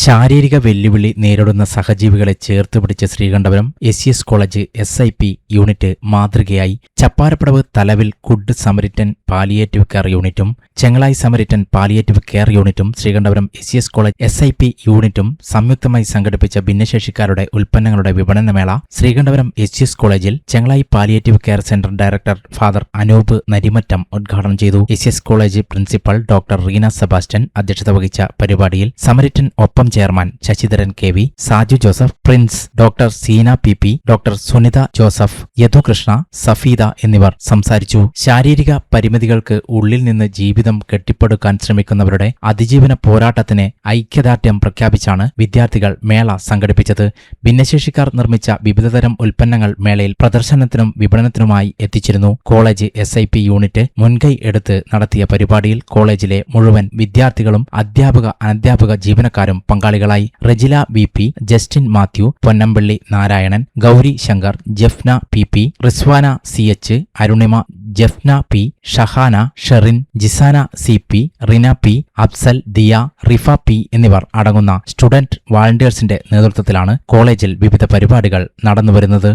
ശാരീരിക വെല്ലുവിളി നേരിടുന്ന സഹജീവികളെ ചേർത്ത് പിടിച്ച Sreekandapuram S S college S I P unit മാതൃകയായി ചപ്പാരപ്പടവ് തലവിൽ കുഡ് സമരിറ്റൻ പാലിയേറ്റീവ് കെയർ യൂണിറ്റും ചെങ്ങളായി സമരിറ്റൻ പാലിയേറ്റീവ് കെയർ യൂണിറ്റും Sreekandapuram S S college S I P യൂണിറ്റും സംയുക്തമായി സംഘടിപ്പിച്ച ഭിന്നശേഷിക്കാരുടെ ഉൽപ്പന്നങ്ങളുടെ വിപണനമേള ശ്രീകണ്ഠപുരം എസ് എസ് കോളേജിൽ Chengalayi palliative care centre director father Anoop Narimattam ഉദ്ഘാടനം ചെയ്തു S S college principal doctor Reena Sebastian അധ്യക്ഷത വഹിച്ച പരിപാടിയിൽ സമരിറ്റൻ ഒപ്പം chairman Sasidharan K V Saju Joseph Prince doctor Seena P P doctor Sunitha Joseph Yadukrishna Safeeda എന്നിവർ സംസാരിച്ചു. ശാരീരിക പരിമിതികൾക്ക് ഉള്ളിൽ നിന്ന് ജീവിതം കെട്ടിപ്പടുക്കാൻ ശ്രമിക്കുന്നവരുടെ അതിജീവന പോരാട്ടത്തിന് ഐക്യദാർഢ്യം പ്രഖ്യാപിച്ചാണ് വിദ്യാർത്ഥികൾ മേള സംഘടിപ്പിച്ചത്. ഭിന്നശേഷിക്കാർ നിർമ്മിച്ച വിവിധതരം ഉൽപ്പന്നങ്ങൾ മേളയിൽ പ്രദർശനത്തിനും വിപണനത്തിനുമായി എത്തിച്ചിരുന്നു. കോളേജ് എസ് യൂണിറ്റ് മുൻകൈ എടുത്ത് നടത്തിയ പരിപാടിയിൽ കോളേജിലെ മുഴുവൻ വിദ്യാർത്ഥികളും അധ്യാപക അനധ്യാപക ജീവനക്കാരും പങ്കാളികളായി Rejila V P Justin Mathew Ponnampally Narayanan Gauri Shankar Jafna P P Rizwana C H Arunima Jafna P Shahana Sherin Jisana C P Rina P Afsal Diya Rifa P എന്നിവർ അടങ്ങുന്ന സ്റ്റുഡന്റ് വാളണ്ടിയേഴ്സിന്റെ നേതൃത്വത്തിലാണ് കോളേജിൽ വിവിധ പരിപാടികൾ നടന്നുവരുന്നത്.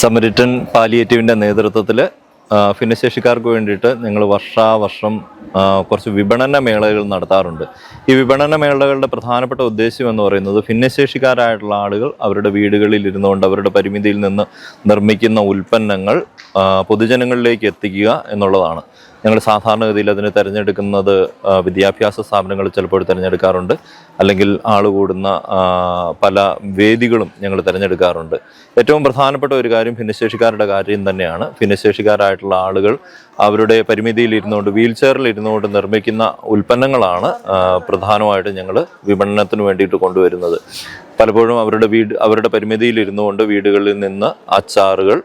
സമരിറ്റൻ പാലിയേറ്റീവിന്റെ നേതൃത്വത്തിൽ ഭിന്നശേഷിക്കാർക്ക് വേണ്ടിയിട്ട് ഞങ്ങൾ വർഷാവർഷം കുറച്ച് വിപണന മേളകൾ നടത്താറുണ്ട്. ഈ വിപണന മേളകളുടെ പ്രധാനപ്പെട്ട ഉദ്ദേശം എന്ന് പറയുന്നത് ഭിന്നശേഷിക്കാരായിട്ടുള്ള ആളുകൾ അവരുടെ വീടുകളിൽ ഇരുന്നുകൊണ്ട് അവരുടെ പരിമിതിയിൽ നിന്ന് നിർമ്മിക്കുന്ന ഉൽപ്പന്നങ്ങൾ പൊതുജനങ്ങളിലേക്ക് എത്തിക്കുക എന്നുള്ളതാണ്. ഞങ്ങൾ സാധാരണഗതിയിൽ അതിന് തിരഞ്ഞെടുക്കുന്നത് വിദ്യാഭ്യാസ സ്ഥാപനങ്ങൾ ചിലപ്പോൾ തിരഞ്ഞെടുക്കാറുണ്ട്. അല്ലെങ്കിൽ ആൾ കൂടുന്ന പല വേദികളും ഞങ്ങൾ തിരഞ്ഞെടുക്കാറുണ്ട്. ഏറ്റവും പ്രധാനപ്പെട്ട ഒരു കാര്യം ഭിന്നശേഷിക്കാരുടെ കാര്യം തന്നെയാണ്. ഭിന്നശേഷിക്കാരായിട്ടുള്ള ആളുകൾ അവരുടെ പരിമിതിയിൽ ഇരുന്നുകൊണ്ട് വീൽ ചെയറിൽ ഇരുന്നുകൊണ്ട് നിർമ്മിക്കുന്ന ഉൽപ്പന്നങ്ങളാണ് പ്രധാനമായിട്ടും ഞങ്ങൾ വിപണനത്തിന് വേണ്ടിയിട്ട് കൊണ്ടുവരുന്നത്. പലപ്പോഴും അവരുടെ വീട് അവരുടെ പരിമിതിയിൽ ഇരുന്നുകൊണ്ട് വീടുകളിൽ നിന്ന് അച്ചാറുകൾ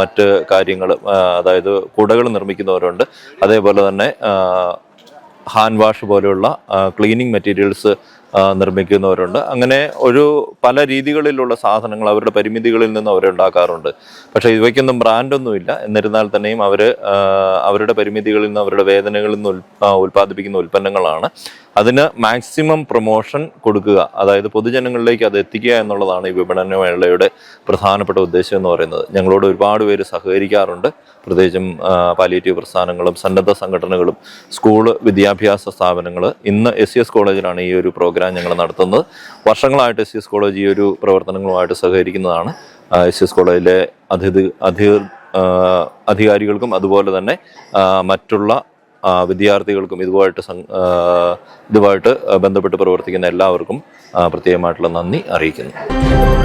മറ്റ് കാര്യങ്ങൾ അതായത് കുടകൾ നിർമ്മിക്കുന്നവരുണ്ട്. അതേപോലെ തന്നെ ഹാൻഡ് വാഷ് പോലെയുള്ള ക്ലീനിങ് മെറ്റീരിയൽസ് നിർമ്മിക്കുന്നവരുണ്ട്. അങ്ങനെ ഒരു പല രീതികളിലുള്ള സാധനങ്ങൾ അവരുടെ പരിമിതികളിൽ നിന്ന് അവരുണ്ടാക്കാറുണ്ട് പക്ഷേ ഇവയ്ക്കൊന്നും ബ്രാൻഡൊന്നുമില്ല. എന്നിരുന്നാൽ തന്നെയും അവർ അവരുടെ പരിമിതികളിൽ നിന്ന് അവരുടെ വേദനകളിൽ നിന്ന് ഉൽ ഉൽപ്പാദിപ്പിക്കുന്ന ഉൽപ്പന്നങ്ങളാണ്. അതിന് മാക്സിമം പ്രൊമോഷൻ കൊടുക്കുക. അതായത് പൊതുജനങ്ങളിലേക്ക് അത് എത്തിക്കുക എന്നുള്ളതാണ് ഈ വിപണന മേളയുടെ പ്രധാനപ്പെട്ട ഉദ്ദേശം എന്ന് പറയുന്നത്. ഞങ്ങളോട് ഒരുപാട് പേര് സഹകരിക്കാറുണ്ട്. പ്രത്യേകിച്ചും പാലിയേറ്റീവ് പ്രസ്ഥാനങ്ങളും സന്നദ്ധ സംഘടനകളും സ്കൂൾ വിദ്യാഭ്യാസ സ്ഥാപനങ്ങൾ ഇന്ന് എസ് കോളേജിലാണ് ഈ ഒരു പ്രോഗ്രാം ഞങ്ങൾ നടത്തുന്നത്. വർഷങ്ങളായിട്ട് എസ് എസ് കോളേജ് ഈ ഒരു പ്രവർത്തനങ്ങളുമായിട്ട് സഹകരിക്കുന്നതാണ്. എസ് എസ് കോളേജിലെ അതിഥി അധി അധികാരികൾക്കും അതുപോലെ തന്നെ മറ്റുള്ള വിദ്യാർത്ഥികൾക്കും ഇതുമായിട്ട് ഇതുമായിട്ട് ബന്ധപ്പെട്ട് പ്രവർത്തിക്കുന്ന എല്ലാവർക്കും പ്രത്യേകമായിട്ടുള്ള നന്ദി അറിയിക്കുന്നു.